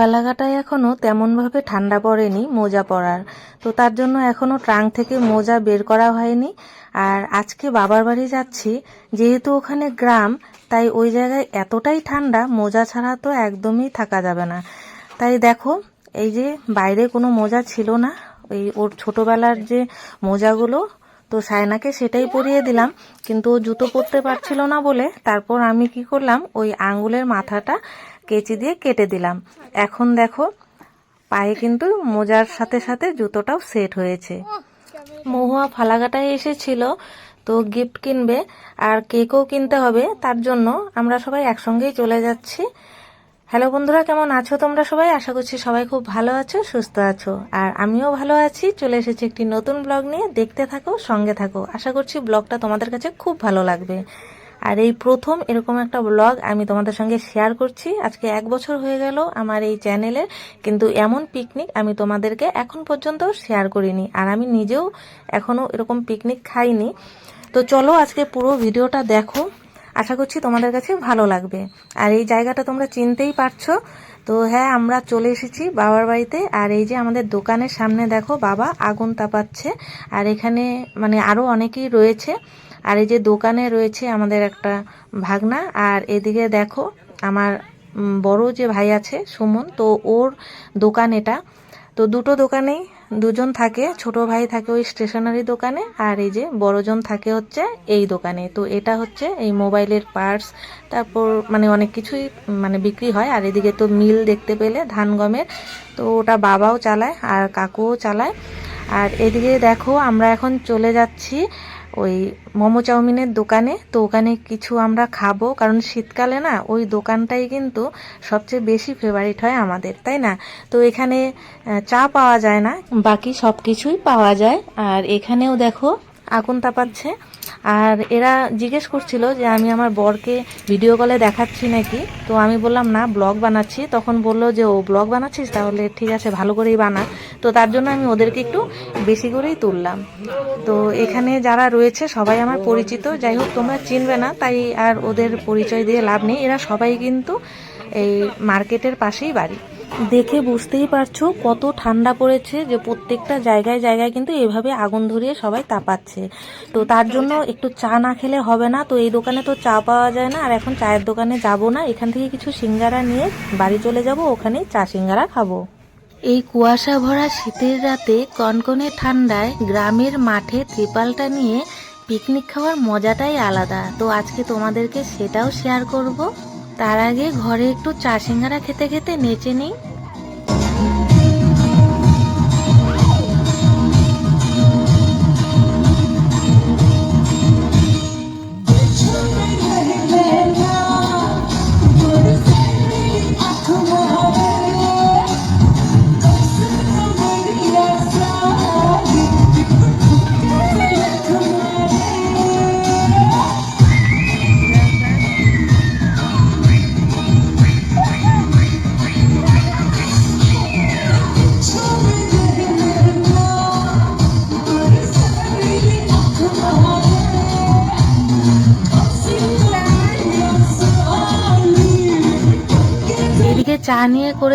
ফালাকাটায় এখনও তেমনভাবে ঠান্ডা পড়েনি মোজা পরার। তো তার জন্য এখনও ট্রাঙ্ক থেকে মোজা বের করা হয়নি। আর আজকে বাবার বাড়ি যাচ্ছি, যেহেতু ওখানে গ্রাম, তাই ওই জায়গায় এতটাই ঠান্ডা, মোজা ছাড়া তো একদমই থাকা যাবে না। তাই দেখো, এই যে বাইরে কোনো মোজা ছিল না ওই ওর ছোটোবেলার যে মোজাগুলো, তো সায়নাকে সেটাই পরিয়ে দিলাম। কিন্তু ও জুতো পরতে পারছিল না বলে তারপর আমি কি করলাম, ওই আঙ্গুলের মাথাটা কেচি দিয়ে কেটে দিলাম। এখন দেখো, পায়ে কিন্তু মোজার সাথে সাথে জুতোটাও সেট হয়েছে। মহুয়া ফালাকাটায় এসেছিল, তো গিফট কিনবে আর কেকও কিনতে হবে, তার জন্য আমরা সবাই একসঙ্গেই চলে যাচ্ছি। হ্যালো বন্ধুরা, কেমন আছো তোমরা সবাই? আশা করছি সবাই খুব ভালো আছো, সুস্থ আছো। আর আমিও ভালো আছি, চলে এসেছি একটি নতুন ব্লগ নিয়ে। দেখতে থাকো, সঙ্গে থাকো। আশা করছি ব্লগটা তোমাদের কাছে খুব ভালো লাগবে। আর এই প্রথম এরকম একটা ব্লগ আমি তোমাদের সঙ্গে শেয়ার করছি। আজকে এক বছর হয়ে গেল আমার এই চ্যানেলের কিন্তু এমন পিকনিক আমি তোমাদেরকে এখন পর্যন্ত শেয়ার করিনি। আর আমি নিজেও এখনও এরকম পিকনিক খাইনি। তো চলো আজকে পুরো ভিডিওটা দেখো। আশা করছি তোমাদের কাছে ভালো লাগবে। আর এই জায়গাটা তোমরা চিনতেই পারছ। তো হ্যাঁ আমরা চলে এসেছি বাবার বাড়িতে। আর এই যে আমাদের দোকানের সামনে দেখো, বাবা আগুন তাপাচ্ছে। আর এখানে মানে আরও অনেকেই রয়েছে। আর এই যে দোকানে রয়েছে আমাদের একটা ভাগনা, আর এদিকে দেখো আমার বড় যে ভাই আছে, সুমন, তো ওর দোকান এটা। তো দুটো দোকানেই দুজন থাকে, ছোট ভাই থাকে ওই স্টেশনারি দোকানে, আর এই যে বড়জন থাকে হচ্ছে এই দোকানে। তো এটা হচ্ছে এই মোবাইলের পার্টস, তারপর মানে অনেক কিছুই মানে বিক্রি হয়। আর এদিকে তো মিল দেখতে পেলে ধান গমের তো ওটা বাবাও চালায় আর কাকুও চালায়। আর এদিকে দেখো আমরা এখন চলে যাচ্ছি ওই মোমো চাউমিনের দোকানে, তো ওখানে কিছু আমরা খাব, কারণ শীতকালে না ওই দোকানটাই কিন্তু সবচেয়ে বেশি ফেভারিট হয় আমাদের, তাই না? তো এখানে চা পাওয়া যায় না, বাকি সব কিছুই পাওয়া যায়। আর এখানেও দেখো আগুন তাপাচ্ছে আর এরা জিজ্ঞেস করছিল যে আমি আমার বরকে ভিডিও কলে দেখাচ্ছি নাকি। তো আমি বললাম, না ব্লগ বানাচ্ছি। তখন বলল যে, ও ব্লগ বানাচ্ছিস? তাহলে ঠিক আছে, ভালো করেই বানা। তো তার জন্য আমি ওদেরকে একটু বেশি করেই তুললাম। তো এখানে যারা রয়েছে, সবাই আমার পরিচিত। যাই হোক, তোমরা চিনবে না, তাই আর ওদের পরিচয় দিয়ে লাভ নেই। এরা সবাই কিন্তু এই মার্কেটের পাশেই বাড়ি। দেখে বুঝতেই পারছ কত ঠান্ডা পড়েছে যে প্রত্যেকটা জায়গায় জায়গায় কিন্তু এভাবে আগুন ধরিয়ে সবাই তাপাচ্ছে। তো তার জন্য একটু চা না খেলে হবে না। তো এই দোকানে তো চা পাওয়া যায় না। আর এখন চায়ের দোকানে যাব না। এখান থেকে কিছু সিঙ্গারা নিয়ে বাড়ি চলে যাব। ওখানে চা সিঙ্গারা খাব। এই কুয়াশা ভরা শীতের রাতে কনকনে ঠান্ডায় গ্রামের মাঠে ত্রিপালটা নিয়ে পিকনিক খাওয়ার মজাটাই আলাদা। তো আজকে তোমাদেরকে সেটাও শেয়ার করব। তার আগে ঘরে একটু চা সিঙ্গারা খেতে খেতে নেচে নিই।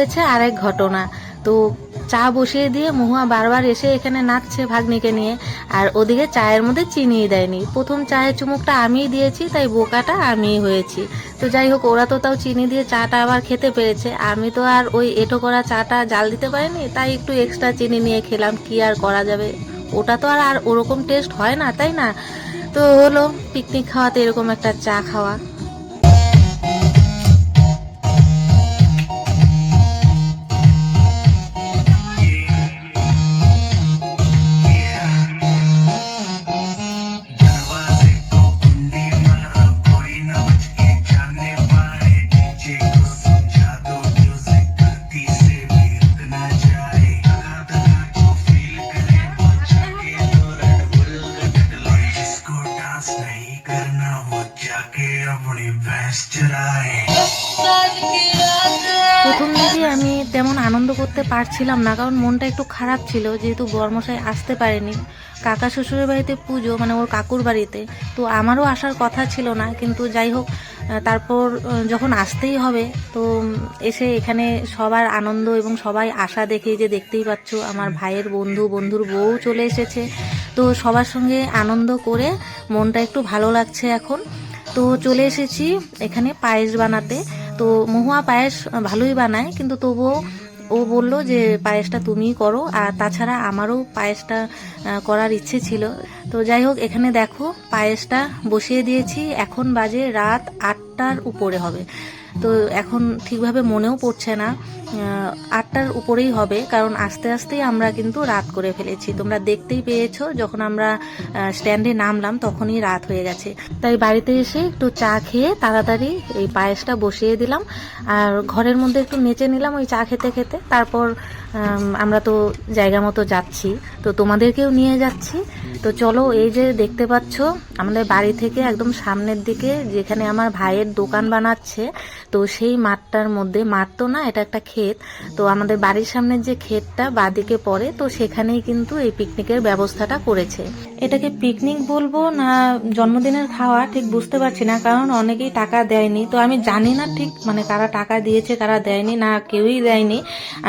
করেছে আরেক ঘটনা। তো চা বসিয়ে দিয়ে মহুয়া বারবার এসে এখানে নাচছে ভাগ্নিকে নিয়ে। আর ওদিকে চায়ের মধ্যে চিনি দেয়নি। প্রথম চায়ের চুমুকটা আমিই দিয়েছি, তাই বোকাটা আমিই হয়েছি। তো যাই হোক, ওরা তো তাও চিনি দিয়ে চাটা আবার খেতে পেরেছে। আমি তো আর ওই এটো করা চাটা জাল দিতে পারিনি, তাই একটু এক্সট্রা চিনি নিয়ে খেলাম, কি আর করা যাবে? ওটা তো আর আর ওরকম টেস্ট হয় না, তাই না? তো হলো পিকনিক খাওয়াতে এরকম একটা চা খাওয়া। পারছিলাম না, কারণ মনটা একটু খারাপ ছিল, যেহেতু বর্মশাই আসতে পারেনি। কাকা শ্বশুরের বাড়িতে পুজো মানে ওর কাকুর বাড়িতে। তো আমারও আসার কথা ছিল না, কিন্তু যাই হোক তারপর যখন আসতেই হবে, তো এসে এখানে সবার আনন্দ এবং সবাই আশা দেখে যে দেখতেই পাচ্ছ, আমার ভাইয়ের বন্ধু, বন্ধুর বউ চলে এসেছে। তো সবার সঙ্গে আনন্দ করে মনটা একটু ভালো লাগছে এখন। তো চলে এসেছি এখানে পায়েস বানাতে। তো মহুয়া পায়েস ভালোই বানায়, কিন্তু তবুও ও বলল যে, পায়েসটা তুমিই করো। আর তাছাড়া আমারও পায়েসটা করার ইচ্ছে ছিল। তো যাই হোক, এখানে দেখো, পায়েসটা বসিয়ে দিয়েছি। এখন বাজে রাত আটটার উপরে হবে। তো এখন ঠিকভাবে মনেও পড়ছে না। আটটার উপরেই হবে, কারণ আস্তে আস্তেই আমরা কিন্তু রাত করে ফেলেছি। তোমরা দেখতেই পেয়েছ, যখন আমরা স্ট্যান্ডে নামলাম, তখনই রাত হয়ে গেছে। তাই বাড়িতে এসে একটু চা খেয়ে তাড়াতাড়ি এই পায়েসটা বসিয়ে দিলাম, আর ঘরের মধ্যে একটু নেচে নিলাম ওই চা খেতে খেতে। তারপর আমরা তো জায়গা মতো যাচ্ছি। তো তোমাদেরকেও নিয়ে যাচ্ছি। তো চলো এই যে দেখতে পাচ্ছ, আমাদের বাড়ি থেকে একদম সামনের দিকে যেখানে আমার ভাইয়ের দোকান বানাচ্ছে, তো সেই মাঠটার মধ্যে, মাঠ তো না, এটা একটা ক্ষেত, তো আমাদের বাড়ির সামনের যে ক্ষেতটা বাদিকে পড়ে, তো সেখানেই কিন্তু এই পিকনিকের ব্যবস্থাটা করেছে। এটাকে পিকনিক বলব না জন্মদিনের খাওয়া, ঠিক বুঝতে পারছি না, কারণ অনেকেই টাকা দেয়নি, তো আমি জানি না ঠিক মানে কারা টাকা দিয়েছে, কারা দেয়নি, না কেউই দেয়নি,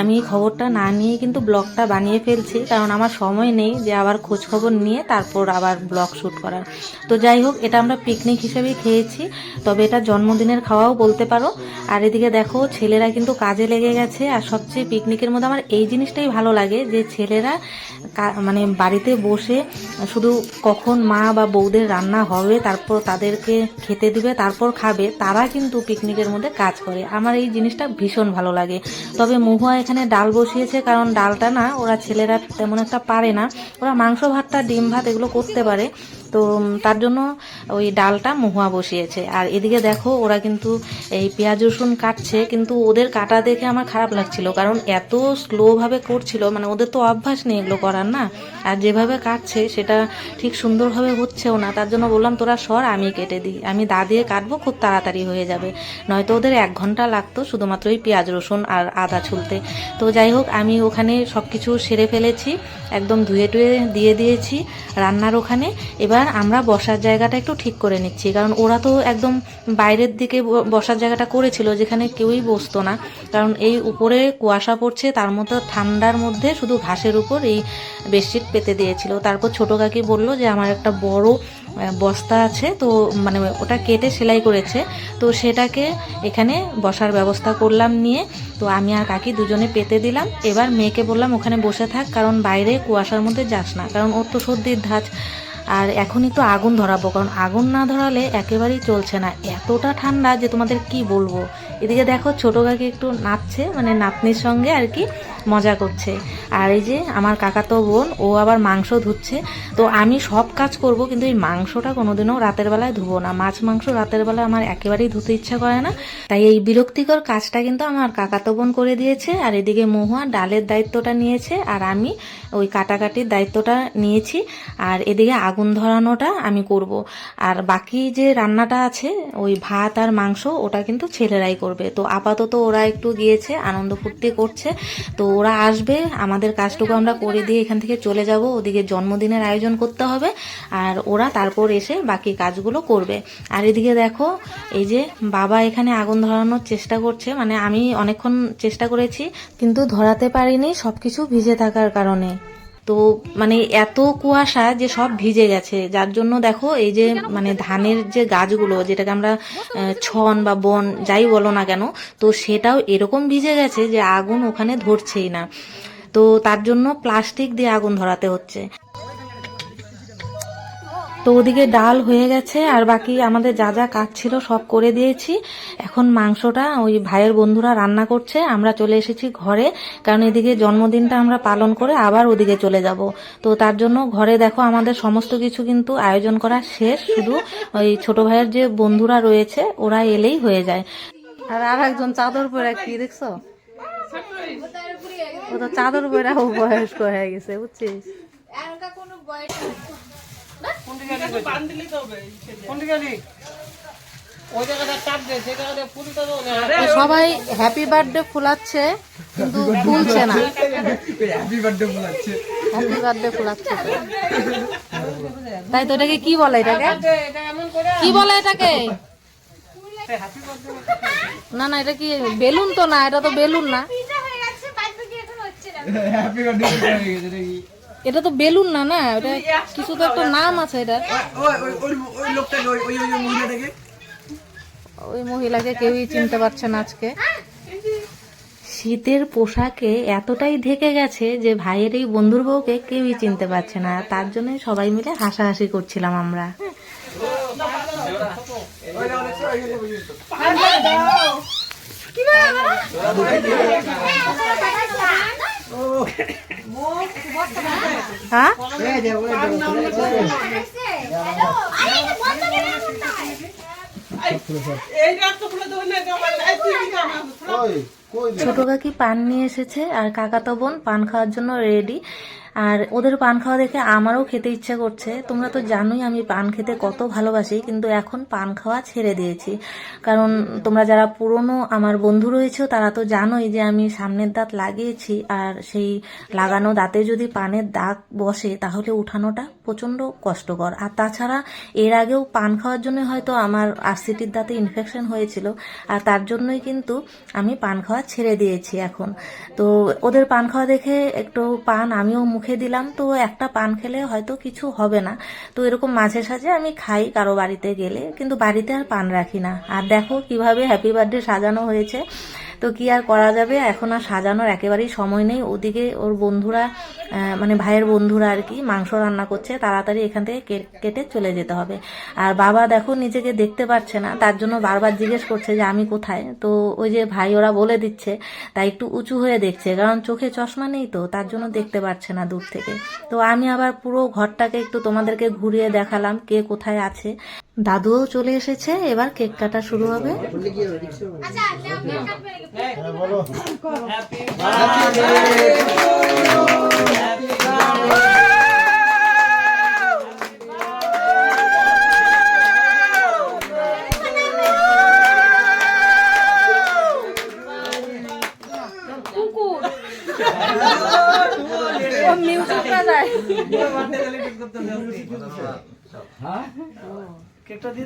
আমি খবরটা না নিয়ে কিন্তু ব্লগটা বানিয়ে ফেলছি, কারণ আমার সময় নেই যে আবার খোঁজ খবর নিয়ে তারপর আবার ব্লগ শ্যুট করার। তো যাই হোক, এটা আমরা পিকনিক হিসেবেই খেয়েছি। তবে এটা জন্মদিনের খাওয়াও বলতে পারো। আর এদিকে দেখো, ছেলেরা কিন্তু কাজে লেগে গেছে। আর সবচেয়ে পিকনিকের মধ্যে আমার এই জিনিসটাই ভালো লাগে যে, ছেলেরা মানে বাড়িতে বসে শুধু কখন মা বা বউদের রান্না হবে, তারপর তাদেরকে খেতে দিবে, তারপর খাবে, তারা কিন্তু পিকনিকের মধ্যে কাজ করে। আমার এই জিনিসটা ভীষণ ভালো লাগে। তবে মহুয়া এখানে ডাল বসিয়েছে, কারণ ডালটা না, ওরা ছেলেরা তেমন একটা পারে না। ওরা মাংস, ভাতটা, ডিম ভাত এগুলো করতে পারে। তো তার জন্য ওই ডালটা মহুয়া বসিয়েছে। আর এদিকে দেখো, ওরা কিন্তু এই পেঁয়াজ, রসুন কাটছে, কিন্তু ওদের কাটা দেখে আমার খারাপ লাগছিল। কারণ এত স্লোভাবে করছিল মানে ওদের তো অভ্যাস নেই এগুলো করার না। আর যেভাবে কাটছে, সেটা ঠিক সুন্দরভাবে হচ্ছেও না। তার জন্য বললাম, তোরা সর, আমি কেটে দিই। আমি দা দিয়ে কাটবো, খুব তাড়াতাড়ি হয়ে যাবে। নয়তো ওদের এক ঘণ্টা লাগতো শুধুমাত্র ওই পেঁয়াজ, রসুন আর আদা ছুলতে। তো যাই হোক, আমি ওখানে সব কিছু সেরে ফেলেছি, একদম ধুয়ে টুয়ে দিয়ে দিয়েছি রান্নার ওখানে। এবার আমরা বসার জায়গাটা একটু ঠিক করে নিচ্ছি, কারণ ওরা তো একদম বাইরের দিকে বসার জায়গাটা করেছিল, যেখানে কেউই বসতো না। কারণ এই উপরে কুয়াশা পড়ছে, তার মতো ঠান্ডার মধ্যে শুধু ঘাসের উপর এই বেডশিট পেতে দিয়েছিল। তারপর ছোট কাকি বলল যে, আমার একটা বড় বস্তা আছে। তো মানে ওটা কেটে সেলাই করেছে। তো সেটাকে এখানে বসার ব্যবস্থা করলাম নিয়ে। তো আমি আর কাকি দুজনে পেতে দিলাম। এবার মেয়েকে বললাম, ওখানে বসে থাক, কারণ বাইরে কুয়াশার মধ্যে যাস না। কারণ ওর তো সর্দির ধাঁচ। আর এখনই তো আগুন ধরাবো, কারণ আগুন না ধরালে একেবারেই চলছে না। এতটা ঠান্ডা যে তোমাদের কি বলব? এদিকে দেখো ছোট কাকি একটু নাচছে মানে নাতনির সঙ্গে আর কি মজা করছে। আর এই যে আমার কাকাতো বোন, ও আবার মাংস ধুচ্ছে। তো আমি সব কাজ করব, কিন্তু এই মাংসটা কোনোদিনও রাতের বেলায় ধুবো না। মাছ মাংস রাতের বেলায় আমার একেবারেই ধুতে ইচ্ছা করে না। তাই এই বিরক্তিকর কাজটা কিন্তু আমার কাকাতো বোন করে দিয়েছে। আর এদিকে মহুয়া ডালের দায়িত্বটা নিয়েছে, আর আমি ওই কাটাকাটির দায়িত্বটা নিয়েছি। আর এদিকে আগুন ধরানোটা আমি করব। আর বাকি যে রান্নাটা আছে, ওই ভাত আর মাংস, ওটা কিন্তু ছেলেরাই তো আপাতত ওরা একটু গিয়েছে, আনন্দ ফুর্তি করছে। তো ওরা আসবে, আমাদের কাজটুকু আমরা করে দিয়ে এখান থেকে চলে যাব। ওদিকে জন্মদিনের আয়োজন করতে হবে, আর ওরা তারপর এসে বাকি কাজগুলো করবে। আর এদিকে দেখো, এই যে বাবা এখানে আগুন ধরানোর চেষ্টা করছে মানে আমি অনেকক্ষণ চেষ্টা করেছি, কিন্তু ধরাতে পারিনি, সবকিছু ভিজে থাকার কারণে। তো মানে এত কুয়াশা যে সব ভিজে গেছে। যার জন্য দেখো এই যে মানে ধানের যে গাছগুলো যেটাকে আমরা ছন বা বন যাই বলো না কেন তো সেটাও এরকম ভিজে গেছে যে আগুন ওখানে ধরছেই না। তো তার জন্য প্লাস্টিক দিয়ে আগুন ধরাতে হচ্ছে। তো ওদিকে ডাল হয়ে গেছে, আর বাকি আমাদের যা যা কাজ ছিল সব করে দিয়েছি। এখন মাংসটা ওই ভাইয়ের বন্ধুরা রান্না করছে, আমরা চলে এসেছি ঘরে, কারণ এদিকে জন্মদিনটা আমরা পালন করে আবার ওদিকে চলে যাব। তো তার জন্য ঘরে দেখো আমাদের সমস্ত কিছু কিন্তু আয়োজন করা শেষ, শুধু ওই ছোট ভাইয়ের যে বন্ধুরা রয়েছে, ওরা এলেই হয়ে যায়। আর আর একজন চাদর পরে কি দেখছ? ও তো চাদর পরে বয়স্ক হয়ে গেছে, বুঝছিস? সবাই হ্যাপি বার্থডে ফুলাচ্ছে কিন্তু ফুলছে না। হ্যাপি বার্থডে বলাচ্ছে হ্যাপি বার্থডে ফুলাচ্ছে। তাই তো এটাকে কি বলে এটাকে? কি বলে এটাকে? না না এটা কি বেলুন তো না এটা তো বেলুন না। হ্যাপি বার্থডে হয়ে এটা তো বেলুন না না? এটা কিছু তো একটা নাম আছে এটা ওই ওই ওই ওই লোকটাকে ওই ওই ওই মহিলাটাকে। ওই মহিলাকে কেউই চিনতে পারছে না আজকে। শীতের পোশাকে এতটাই ঢেকে গেছে যে ভাইয়ের এই বন্ধুর বউকে কেউই চিনতে পারছে না। তার জন্য সবাই মিলে হাসাহাসি করছিলাম আমরা। হ্যাঁ ছোট কাকি পান নিয়ে এসেছে আর কাকাতো বোন পান খাওয়ার জন্য রেডি আর ওদের পান খাওয়া দেখে আমারও খেতে ইচ্ছা করছে। তোমরা তো জানোই আমি পান খেতে কত ভালোবাসি, কিন্তু এখন পান খাওয়া ছেড়ে দিয়েছি। কারণ তোমরা যারা পুরনো আমার বন্ধু রয়েছে, তারা তো জানোই যে আমি সামনের দাঁত লাগিয়েছি, আর সেই লাগানো দাঁতে যদি পানের দাগ বসে, তাহলে উঠানোটা প্রচণ্ড কষ্টকর। আর তাছাড়া এর আগেও পান খাওয়ার জন্য হয়তো আমার আরসিটির দাঁতে ইনফেকশন হয়েছিল, আর তার জন্যই কিন্তু আমি পান খাওয়া ছেড়ে দিয়েছি এখন। তো ওদের পান খাওয়া দেখে একটু পান আমিও মুখে দিলাম, তো একটা পান খেলে হয়তো কিছু হবে না। তো এরকম মাঝে সাঝে আমি খাই কারও বাড়িতে গেলে, কিন্তু বাড়িতে আর পান রাখি না। আর দেখো কীভাবে হ্যাপি বার্থডে সাজানো হয়েছে। তো কি আর করা যাবে? এখন আর সাজানোর একেবারেই সময় নেই। ওদিকে ওর বন্ধুরা মানে ভাইয়ের বন্ধুরা আর কি মাংস রান্না করছে। তাড়াতাড়ি এখান থেকে কেটে চলে যেতে হবে। আর বাবা দেখো নিজেকে দেখতে পাচ্ছে না। তার জন্য বারবার জিজ্ঞেস করছে যে, আমি কোথায়? তো ওই যে ভাই ওরা বলে দিচ্ছে, তাই একটু উঁচু হয়ে দেখছে। কারণ চোখে চশমা নেই তো, তার জন্য দেখতে পাচ্ছে না দূর থেকে। তো আমি আবার পুরো ঘরটাকে একটু তোমাদেরকে ঘুরিয়ে দেখালাম, কে কোথায় আছে। দাদুও চলে এসেছে এবার কেক কাটা শুরু হবে। মিউজিকটা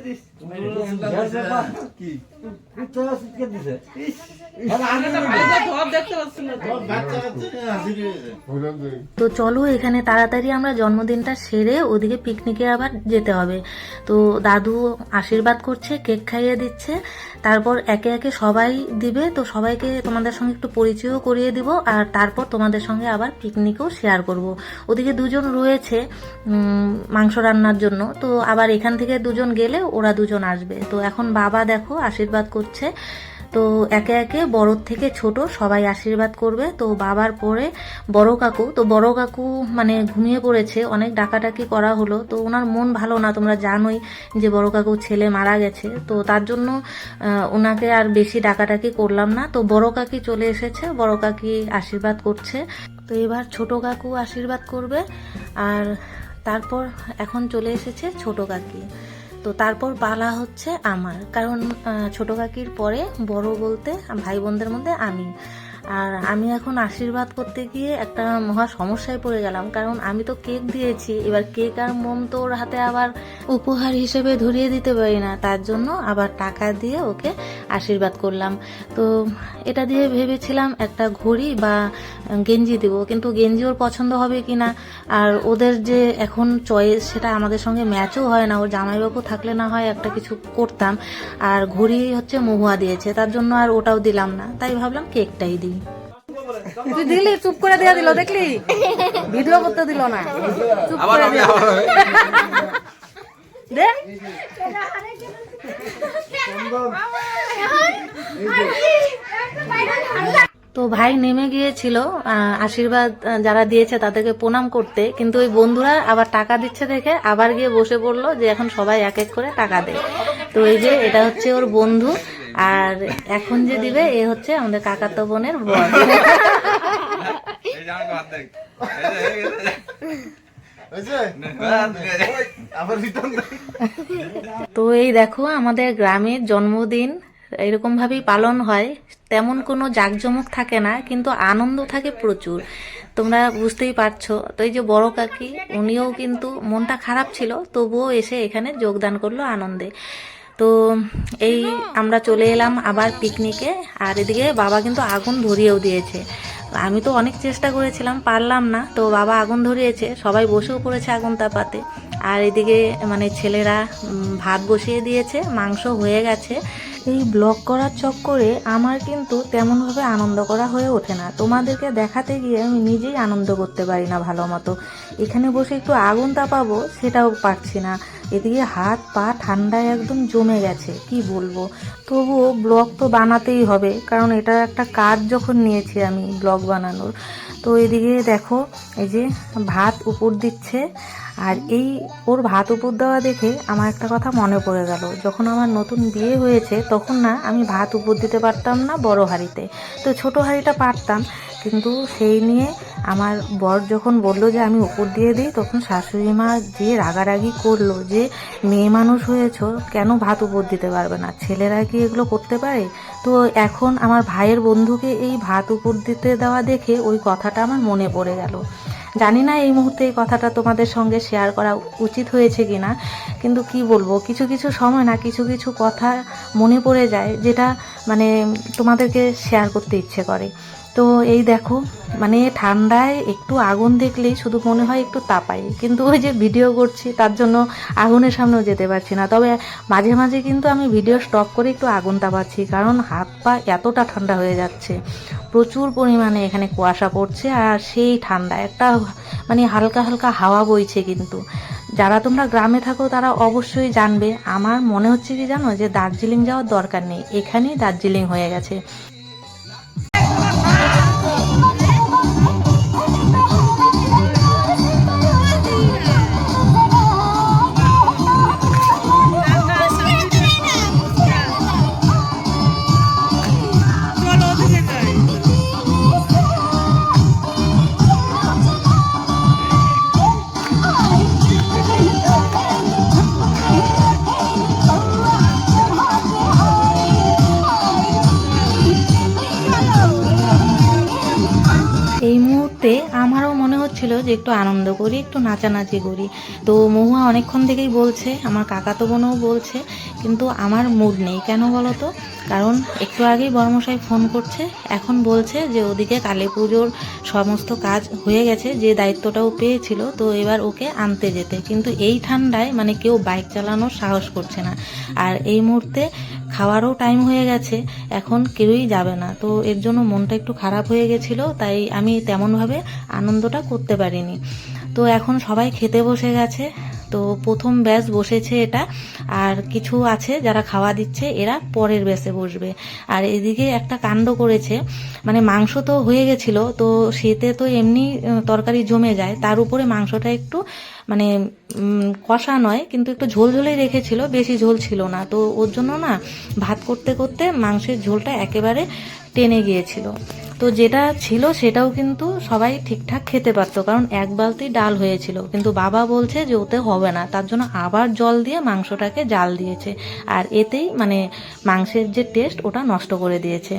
কেকটা দিয়ে দিস তো চলো এখানে তাড়াতাড়ি আমরা জন্মদিনটা সেরে ওদিকে পিকনিকে আবার যেতে হবে। তো দাদু আশীর্বাদ করছে কেক খাইয়ে দিচ্ছে। তারপর একে একে সবাই দিবে। তো সবাইকে তোমাদের সঙ্গে একটু পরিচয়ও করিয়ে দিব। আর তারপর তোমাদের সঙ্গে আবার পিকনিকও শেয়ার করব। ওদিকে দুজন রয়েছে মাংস রান্নার জন্য। তো আবার এখান থেকে দুজন গেলে ওরা দুজন আসবে। তো এখন বাবা দেখো আশীর্বাদ করছে। তো একে একে বড়োর থেকে ছোট সবাই আশীর্বাদ করবে। তো বাবার পরে বড় কাকু। তো বড় কাকু মানে ঘুমিয়ে পড়েছে, অনেক ডাকাডাকি করা হলো। তো ওনার মন ভালো না, তোমরা জানোই যে বড় কাকু ছেলে মারা গেছে। তো তার জন্য ওনাকে আর বেশি ডাকাডাকি করলাম না। তো বড় কাকি চলে এসেছে, বড় কাকি আশীর্বাদ করছে। তো এবার ছোট কাকু আশীর্বাদ করবে। আর তারপর এখন চলে এসেছে ছোট কাকি। তো তারপর পালা হচ্ছে আমার। কারণ ছোটো কাকির পরে বড় বলতে ভাই বোনদের মধ্যে আমি। আর আমি এখন আশীর্বাদ করতে গিয়ে একটা মহা সমস্যায় পড়ে গেলাম। কারণ আমি তো কেক দিয়েছি, এবার কেক আর মোম তো ওর হাতে আবার উপহার হিসেবে ধরিয়ে দিতে পারি না। তার জন্য আবার টাকা দিয়ে ওকে আশীর্বাদ করলাম। তো এটা দিয়ে ভেবেছিলাম একটা ঘড়ি বা গেঞ্জি দিব, কিন্তু গেঞ্জি ওর পছন্দ হবে কি না আর ওদের যে এখন চয়েস সেটা আমাদের সঙ্গে ম্যাচও হয় না। ওর জামাইবাবু থাকলে না হয় একটা কিছু করতাম। আর ঘড়ি হচ্ছে মহুয়া দিয়েছে, তার জন্য আর ওটাও দিলাম না। তাই ভাবলাম কেকটাই দিই। তুই দিলি চুপ করে দেয়া দিল দেখলি? ভিডিও করতে দিল না। চুপ করে দিয়া দে। তো ভাই নেমে গিয়েছিল আশীর্বাদ যারা দিয়েছে তাদেরকে প্রণাম করতে কিন্তু ওই বন্ধুরা আবার টাকা দিচ্ছে দেখে আবার গিয়ে বসে পড়ল যে এখন সবাই এক এক করে টাকা দেয়। তো এই যে এটা হচ্ছে ওর বন্ধু আর এখন যে দিবে এ হচ্ছে আমাদের কাকাতো বোনের বর তো এই দেখো আমাদের গ্রামের জন্মদিন এরকমভাবেই পালন হয়। তেমন কোনো জাঁকজমক থাকে না কিন্তু আনন্দ থাকে প্রচুর। তোমরা বুঝতেই পারছ। তো এই যে বড় কাকি উনিও কিন্তু মনটা খারাপ ছিল তবুও এসে এখানে যোগদান করল আনন্দে। তো এই আমরা চলে এলাম আবার পিকনিকে আর এদিকে বাবা কিন্তু আগুন ধরিয়েও দিয়েছে। আমি তো অনেক চেষ্টা করেছিলাম, পারলাম না। তো বাবা আগুন ধরিয়েছে, সবাই বসেও পড়েছে আগুন তাপাতে আর এদিকে মানে ছেলেরা ভাত বসিয়ে দিয়েছে, মাংস হয়ে গেছে। এই ব্লগ করার চক্করে আমার কিন্তু তেমনভাবে আনন্দ করা হয়ে ওঠে না। তোমাদেরকে দেখাতে গিয়ে আমি নিজেই আনন্দ করতে পারি না ভালো মতো। এখানে বসে একটু আগুন তাপাবো, সেটাও পারছি না। এদিকে হাত পা ঠান্ডায় একদম জমে গেছে, কি বলব? তবুও ব্লগ তো বানাতেই হবে, কারণ এটা একটা কাজ যখন নিয়েছি আমি ব্লগ বানানোর। তো এদিকে দেখো, এই যে ভাত উপর দিচ্ছে আর এই ওর ভাত উপর দেওয়া দেখে আমার একটা কথা মনে পড়ে গেল। যখন আমার নতুন বিয়ে হয়েছে, তখন না আমি ভাত উপর দিতে পারতাম না বড় হাঁড়িতে। তো ছোট হাঁড়িটা পারতাম, কিন্তু সেই নিয়ে আমার বর যখন বলল যে আমি উপর দিয়ে দিই, তখন শাশুড়ি মা যে রাগারাগি করল যে, মেয়ে মানুষ হয়েছ, কেন ভাত উপর দিতে পারবে না? ছেলেরা কি এগুলো করতে পারে? তো এখন আমার ভাইয়ের বন্ধুকে এই ভাত উপর দিতে দেওয়া দেখে ওই কথাটা আমার মনে পড়ে গেল। জানি না এই মুহূর্তে এই কথাটা তোমাদের সঙ্গে শেয়ার করা উচিত হয়েছে কি না কিন্তু কি বলব? কিছু কিছু সময় না কিছু কিছু কথা মনে পড়ে যায়, যেটা মানে তোমাদেরকে শেয়ার করতে ইচ্ছে করে। তো এই দেখো মানে ঠান্ডায় একটু আগুন দেখলেই শুধু মনে হয় একটু তাপাই। কিন্তু ওই যে ভিডিও করছি, তার জন্য আগুনের সামনেও যেতে পারছি না। তবে মাঝে মাঝে কিন্তু আমি ভিডিও স্টপ করে একটু আগুন তাপাচ্ছি, কারণ হাত পা এতটা ঠান্ডা হয়ে যাচ্ছে। প্রচুর পরিমাণে এখানে কুয়াশা পড়ছে, আর সেই ঠান্ডা, একটা মানে হালকা হালকা হাওয়া বইছে কিন্তু। যারা তোমরা গ্রামে থাকো, তারা অবশ্যই জানবে। আমার মনে হচ্ছে কি জানো, যে দার্জিলিং যাওয়ার দরকার নেই। এখানেই দার্জিলিং হয়ে গেছে। হচ্ছিল যে একটু আনন্দ করি, একটু নাচানাচি করি। তো মহুয়া অনেকক্ষণ থেকেই বলছে, আমার কাকাতো বোনও বলছে, কিন্তু আমার মুড নেই। কেন বলো তো কারণ একটু আগেই বর্মশাই ফোন করছে, এখন বলছে যে ওদিকে কালী পুজোর সমস্ত কাজ হয়ে গেছে, যে দায়িত্বটাও পেয়েছিল, তো এবার ওকে আনতে যেতে। কিন্তু এই ঠান্ডায় মানে কেউ বাইক চালানোর সাহস করছে না। আর এই মুহূর্তে খাওয়ারও টাইম হয়ে গেছে, এখন কেউই যাবে না। তো এর জন্য মনটা একটু খারাপ হয়ে গেছিল, তাই আমি তেমনভাবে আনন্দটা করতে পারিনি। তো এখন সবাই খেতে বসে গেছে তো প্রথম ব্যাচ বসেছে এটা, আর কিছু আছে যারা খাওয়া দিচ্ছে, এরা পরের ব্যাচে বসবে। আর এদিকে একটা কাণ্ড করেছে মানে মাংস তো হয়ে গেছিল, তো শীতে তো এমনি তরকারি জমে যায়। তার উপরে মাংসটা একটু মানে কষা নয়, কিন্তু একটু ঝোল ঝোলেই রেখেছিল, বেশি ঝোল ছিল না। তো ওর জন্য না, ভাত করতে করতে মাংসের ঝোলটা একেবারে টেনে গিয়েছিল। তো যেটা ছিল সেটাও কিন্তু সবাই ঠিকঠাক খেতে পারতো, কারণ এক বালতি ডাল হয়েছিল। কিন্তু বাবা বলছে যে ওতে হবে না, তার জন্য আবার জল দিয়ে মাংসটাকে জাল দিয়েছে। আর এতেই মানে মাংসের যে টেস্ট ওটা নষ্ট করে দিয়েছে।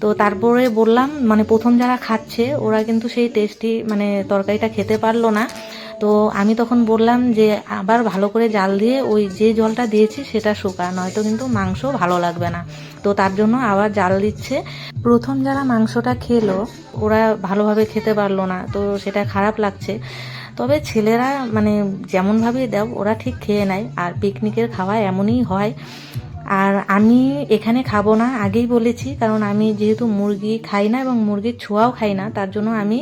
তো তারপরে বললাম মানে প্রথম যারা খাচ্ছে, ওরা কিন্তু সেই টেস্টি মানে তরকারিটা খেতে পারল না। তো আমি তখন বললাম যে আবার ভালো করে জাল দিয়ে ওই যে জলটা দিয়েছি সেটা শুকা, নয়তো কিন্তু মাংস ভালো লাগবে না। তো তার জন্য আবার জাল দিচ্ছে। প্রথম যারা মাংসটা খেলো, ওরা ভালোভাবে খেতে পারল না, তো সেটা খারাপ লাগছে। তবে ছেলেরা মানে যেমনভাবেই দাও, ওরা ঠিক খেয়ে নেয়। আর পিকনিকের খাওয়া এমনই হয় আর আমি এখানে খাব না, আগেই বলেছি, কারণ আমি যেহেতু মুরগি খাই না এবং মুরগির ছোঁয়াও খাই না, তার জন্য আমি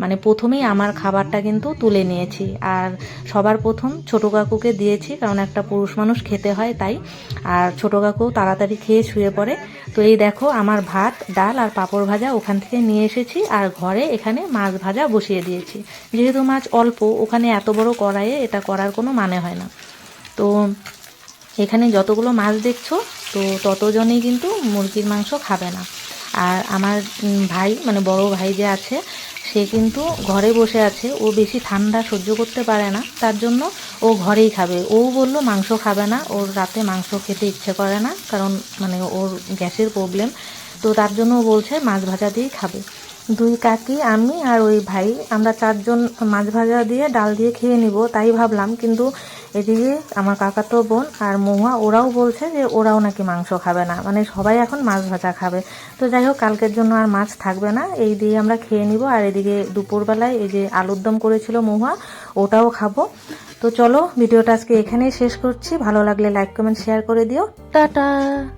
মানে প্রথমেই আমার খাবারটা কিন্তু তুলে নিয়েছি। আর সবার প্রথম ছোট কাকুকে দিয়েছি, কারণ একটা পুরুষ মানুষ খেতে হয় তাই। আর ছোট কাকু তাড়াতাড়ি খেয়ে শুয়ে পড়ে। তো এই দেখো, আমার ভাত, ডাল আর পাঁপড় ভাজা ওখান থেকে নিয়ে এসেছি, আর ঘরে এখানে মাছ ভাজা বসিয়ে দিয়েছি। যেহেতু মাছ অল্প, ওখানে এত বড় কড়াইয়ে এটা করার কোনো মানে হয় না। তো এখানে যতগুলো মাছ দেখছ, তো ততজনই কিন্তু মুরগির মাংস খাবে না। আর আমার ভাই মানে বড় ভাই যে আছে, সে কিন্তু ঘরে বসে আছে, ও বেশি ঠান্ডা সহ্য করতে পারে না, তার জন্য ও ঘরেই খাবে। ও বলল মাংস খাবে না, ওর রাতে মাংস খেতে ইচ্ছে করে না, কারণ মানে ওর গ্যাসের প্রবলেম, তো তার জন্য ও বলছে মাছ ভাজা দিয়েই খাবে। দুই কাকি, আমি আর ওই ভাই। আমরা চারজন মাছ ভাজা দিয়ে ডাল দিয়ে খেয়ে নিব, তাই ভাবলাম। কিন্তু এদিকে আমার কাকাতো বোন আর মহুয়া, ওরাও বলছে যে ওরাও নাকি মাংস খাবে না। মানে সবাই এখন মাছ ভাজা খাবে। তো যাই হোক, কালকের জন্য আর মাছ থাকবে না। এই দিয়ে আমরা খেয়ে নিব। আর এদিকে দুপুরবেলায় এই যে আলুর দম করেছিল মহুয়া, ওটাও খাব। তো চলো, ভিডিওটা আজকে এখানেই শেষ করছি। ভালো লাগলে লাইক কমেন্ট শেয়ার করে দিও। টাটা!